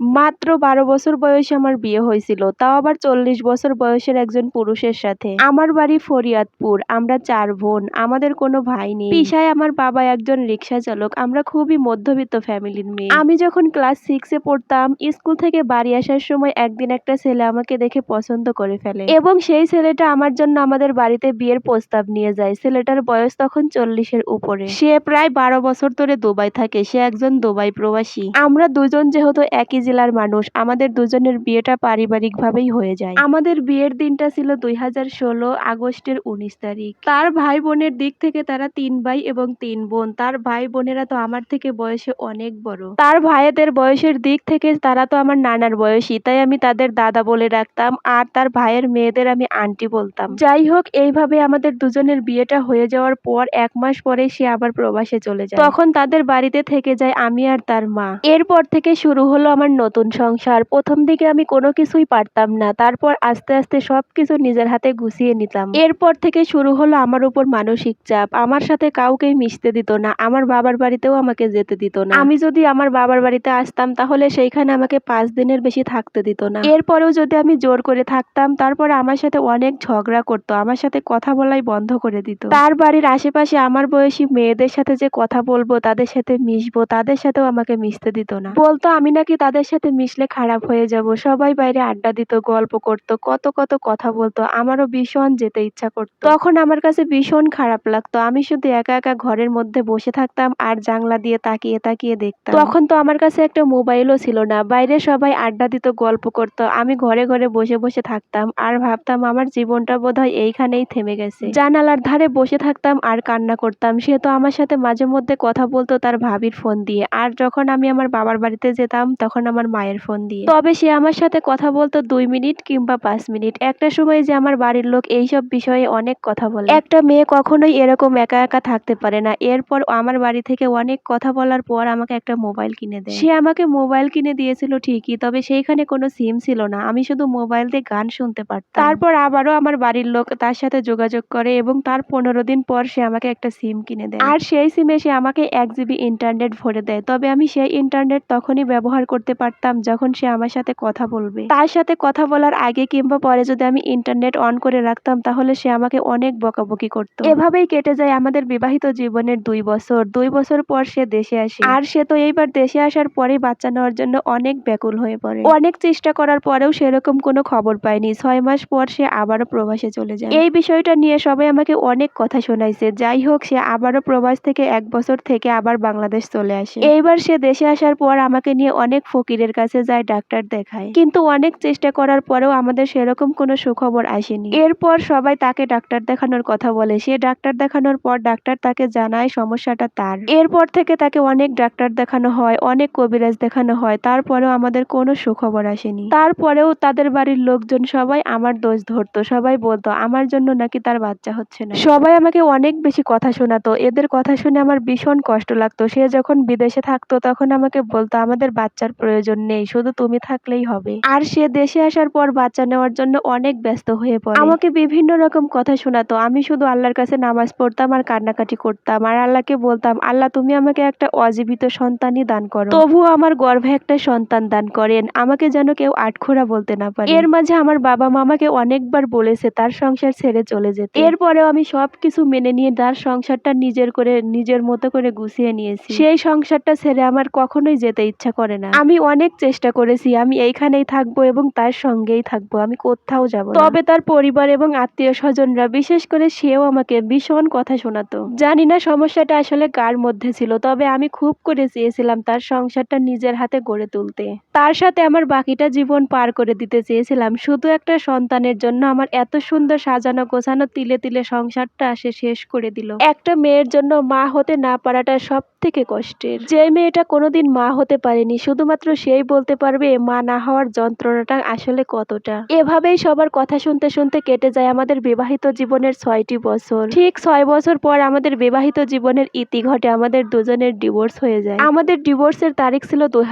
মাত্র বারো বছর বয়সে আমার বিয়ে হয়েছিল, তাও আবার চল্লিশ বছর বয়সের একজন পুরুষের সাথে। আমার বাড়ি ফরিয়াদপুর, আমরা চার বোন, আমাদের কোনো ভাই নেই। পেশায় আমার বাবা একজন রিক্সা চালক, আমরা খুবই মধ্যবিত্ত ফ্যামিলির মেয়ে। আমি যখন ক্লাস সিক্সে পড়তাম, স্কুল থেকে বাড়ি আসার সময় একদিন একটা ছেলে আমাকে দেখে পছন্দ করে ফেলে। এবং সেই ছেলেটা আমার জন্য আমাদের বাড়িতে বিয়ের প্রস্তাব নিয়ে যায়। ছেলেটার বয়স তখন চল্লিশের উপরে। সে প্রায় বারো বছর ধরে দুবাই থাকে, সে একজন দুবাই প্রবাসী। আমরা দুজন যেহেতু একই জেলার মানুষ আমাদের দুজনের বিয়েটা পারিবারিক ভাবেই হয়ে যায়। আমাদের বিয়ের দিনটা ছিল দুই হাজার ষোলো আগস্টের উনিশ তারিখ। তার ভাই বোনের দিক থেকে তারা তিন ভাই এবং তিন বোন। তার ভাই বোনেরা তো আমার থেকে বয়সে অনেক বড়। তার ভাইয়েদের বয়সের দিক থেকে তারা তো আমার নানার বয়সী তাই আমি তাদের দাদা বলে রাখতাম। আর তার ভাইয়ের মেয়েদের আমি আন্টি বলতাম। যাই হোক এইভাবে আমাদের দুজনের বিয়েটা হয়ে যাওয়ার পর এক মাস পরে সে আবার প্রবাসে চলে যায়। তখন তাদের বাড়িতে থেকে যায় আমি আর তার মা। এরপর থেকে শুরু হলো আমার নতুন সংসার। প্রথম দিকে আমি কোনো কিছুই পারতাম না। তারপর আস্তে আস্তে সবকিছু নিজের হাতে গুছিয়ে নিতাম। এরপর থেকে শুরু হলো আমার উপর মানসিক চাপ। আমার সাথে কাউকেই মিশতে দিত না। আমার বাবার বাড়িতেও আমাকে যেতে দিত না। আমি যদি আমার বাবার বাড়িতে আসতাম, তাহলে সেইখানে আমাকে পাঁচ দিনের বেশি থাকতে দিত না। এরপরেও যদি আমি জোর করে থাকতাম, তারপরে আমার সাথে অনেক ঝগড়া করতো। আমার সাথে কথা বলাই বন্ধ করে দিত। তার বাড়ির আশেপাশে আমার বয়সী মেয়েদের সাথে যে কথা বলব, তাদের সাথে মিশবো, তাদের সাথেও আমাকে মিশতে দিত না। বলতো, আমি নাকি তাদের সাথে মিশলে খারাপ হয়ে যাব। সবাই বাইরে আড্ডা দিত, গল্প করতো, কত কত কথা বলতো, আমারও ভীষণ যেতে ইচ্ছা করতো। তখন আমার কাছে ভীষণ খারাপ লাগতো। আমি শুধু একা একা ঘরের মধ্যে বসে থাকতাম আর জানলা দিয়ে তাকিয়ে তাকিয়ে দেখতাম। তখন তো আমার কাছে একটা মোবাইলও ছিল না। বাইরে সবাই আড্ডা দিত, গল্প করতো। আমি ঘরে ঘরে বসে বসে থাকতাম আর ভাবতাম আমার জীবনটা বোধহয় এইখানেই থেমে গেছে। জানালার ধারে বসে থাকতাম আর কান্না করতাম। সে তো আমার সাথে মাঝে মধ্যে কথা বলতো তার ভাবির ফোন দিয়ে। আর যখন আমি আমার বাবার বাড়িতে যেতাম, তখন আমার মায়ের ফোন দিয়ে। তবে সে আমার সাথে কথা বলতো দুই মিনিট কিংবা পাঁচ মিনিট। একটা সময় যে আমার বাড়ির লোক এইসব বিষয়ে অনেক কথা বলে। একটা মেয়ে কখনোই এরকম একা একা থাকতে পারে না। এরপর আমার বাড়ি থেকে অনেক কথা বলার পর আমাকে একটা মোবাইল কিনে দেয়। সে আমাকে মোবাইল কিনে দিয়েছিল ঠিকই, তবে সেইখানে কোনো সিম ছিল না। আমি শুধু মোবাইল দিয়ে গান শুনতে পারতাম। তারপর আবারও আমার বাড়ির লোক তার সাথে যোগাযোগ করে এবং তার পনেরো দিন পর সে আমাকে একটা সিম কিনে দেয়। আর সেই সিমে সে আমাকে এক জিবি ইন্টারনেট ভরে দেয়। তবে আমি সেই ইন্টারনেট তখনই ব্যবহার করতে পারতাম যখন সে আমার সাথে কথা বলবে। তার সাথে কথা বলার আগে কিংবা পরে যদি আমি ইন্টারনেট অন করে রাখতাম, তাহলে সে আমাকে অনেক বকাবকি করতো। এভাবেই কেটে যায় আমাদের বিবাহিত জীবনের দুই বছর। দুই বছর পর সে দেশে আসে। আর সে তো এইবার দেশে আসার পরেই বাচ্চা নেওয়ার জন্য অনেক ব্যাকুল হয়ে পড়ে। অনেক চেষ্টা করার পরেও সেরকম কোনো খবর পায়নি। ছয় মাস পর সে আবারও প্রবাসে চলে যায়। এই বিষয়টা নিয়ে সবাই আমাকে অনেক কথা শোনাইছে। যাই হোক, সে আবারও প্রবাস থেকে এক বছর থেকে আবার বাংলাদেশ চলে আসে। এইবার সে দেশে আসার পর আমাকে নিয়ে অনেক ফকিরের কাছে যায়, ডাক্তার দেখায়। কিন্তু অনেক চেষ্টা করার পরেও আমাদের সেরকম কোনো সুখবর আসেনি। এরপর সবাই তাকে ডাক্তার দেখানোর কথা বলে। সে ডাক্তার দেখানোর পর ডাক্তার তাকে জানায় সমস্যাটা তার। এরপর থেকে তাকে অনেক ডাক্তার দেখানো হয়, অনেক কবিরাজ দেখানো হয়। তারপরেও আমাদের কোনো সুখবর আসেনি। তারপরেও তাদের বাড়ির লোকজন সবাই, আমার দোষ ধরতো। সবাই বলতো, আমার জন্য নাকি তার বাচ্চা হচ্ছে না? সবাই আমাকে অনেক বেশি কথা শোনাতো। এদের কথা শুনে আমার ভীষণ কষ্ট লাগতো। সে যখন বিদেশে থাকতো, তখন আমাকে বলতো, আমাদের বাচ্চার প্রয়োজন নেই, শুধু তুমি থাকলেই হবে। আর সে দেশে আসার পর বাচ্চা নেওয়ার জন্য অনেক ব্যস্ত হয়ে পড়ে। আমাকে বিভিন্ন রকম কথা শোনাতো। আমি শুধু আল্লাহর কাছে নামাজ পড়তাম আর কান্নাকাটি করতাম। আর আল্লাহকে বলতাম, আল্লাহ, তুমি আমাকে একটা অজীবিত সন্তানই দান করো। তবুও আমার গর্ভে একটা সন্তান দান করেন। আমাকে যেন কেউ আটখোরা বলতে না পারে। এর মাঝে আমার বাবা মামাকে অনেকবার বলেছে, তার সংসার ছেড়ে চলে যেতে। এরপরেও আমি সবকিছু মেনে নিয়ে তার সংসারটা নিজের করে, নিজের মতো করে গুছিয়ে নিয়েছি। সেই সংসারটা ছেড়ে আমার কখনোই যেতে ইচ্ছা করে না। আমি অনেক চেষ্টা করেছি, আমি এইখানেই থাকব এবং তার সঙ্গেই থাকব, আমি কোথাও যাব তবে তার পরিবার এবং আত্মীয় স্বজনরা বিশেষ করে সেও আমাকে ভীষণ কথা শোনাতো। জানি না সমস্যাটা আসলে কার মধ্যে ছিল, তবে আমি খুব করে চেয়েছিলাম তার সংসারটা নিজের হাতে গড়ে তুলতে। তার সাথে আমার বাকিটা জীবন পার করে দিতে চেয়েছিলাম, শুধু একটা সন্তানের জন্য আমার এত সুন্দর সাজানো গোছানো তিলে তিলে সংসারটা সে শেষ করে দিল। একটা মেয়ের জন্য মা হতে না পারাটা সব থেকে কষ্টের। যে মেয়েটা কোনোদিন মা হতে পারেনি, শুধুমাত্র সেই বলতে পারবে, মা না হওয়ার যন্ত্রণাটা আসলে কতটা? এভাবেই সবার কথা শুনতে শুনতে কেটে যায় আমাদের বিবাহিত জীবনের ছয়টি বছর। ঠিক ছয় বছর পর আমাদের বিবাহিত জীবনের ইতি ঘটে, আমাদের দুজনের ডিভোর্স হয়ে যায়। আমাদের ডিভোর্সের তারিখ ছিল দুই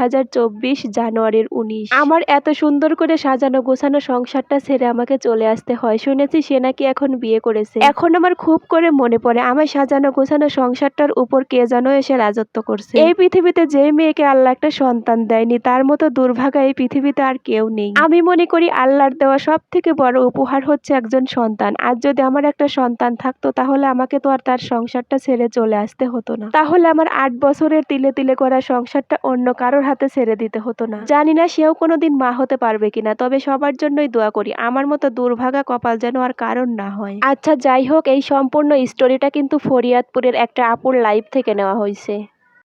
জানুয়ারির উনিশ। আমার এত সুন্দর করে সাজানো গোছানো সংসারটা ছেড়ে আমাকে চলে আসতে হয়। শুনেছি সে নাকি এখন বিয়ে করেছে। এখন আমার খুব করে মনে পড়ে, আমার সাজানো গোছানো সংসারটার উপর কে যেন এসে রাজত্ব করছে। এই পৃথিবীতে যে মেয়েকে আল্লাহ একটা সন্তান দেয়নি তার মতো দুর্ভাগা এই পৃথিবীতে আর কেউ নেই। আমি মনে করি আল্লাহর দেওয়া সব থেকে বড় উপহার হচ্ছে একজন সন্তান। আর যদি আমার একটা সন্তান থাকতো, তাহলে আমাকে তো আর তার সংসারটা ছেড়ে চলে আসতে হতো না। তাহলে আমার আট বছরের তিলে তিলে করা সংসারটা অন্য কারোর হাতে ছেড়ে দিতে হতো না। জানি না সেও কোনোদিন মা হতে পারবে কিনা, তবে সবার জন্যই দোয়া করি, আমার মতো দুর্ভাগা কপাল যেন আর কারণ না হয়। আচ্ছা যাই হোক, এই সম্পূর্ণ স্টোরিটা কিন্তু ফরিয়াদপুরের একটা আপুর লাইভ থেকে নেওয়া হয়েছে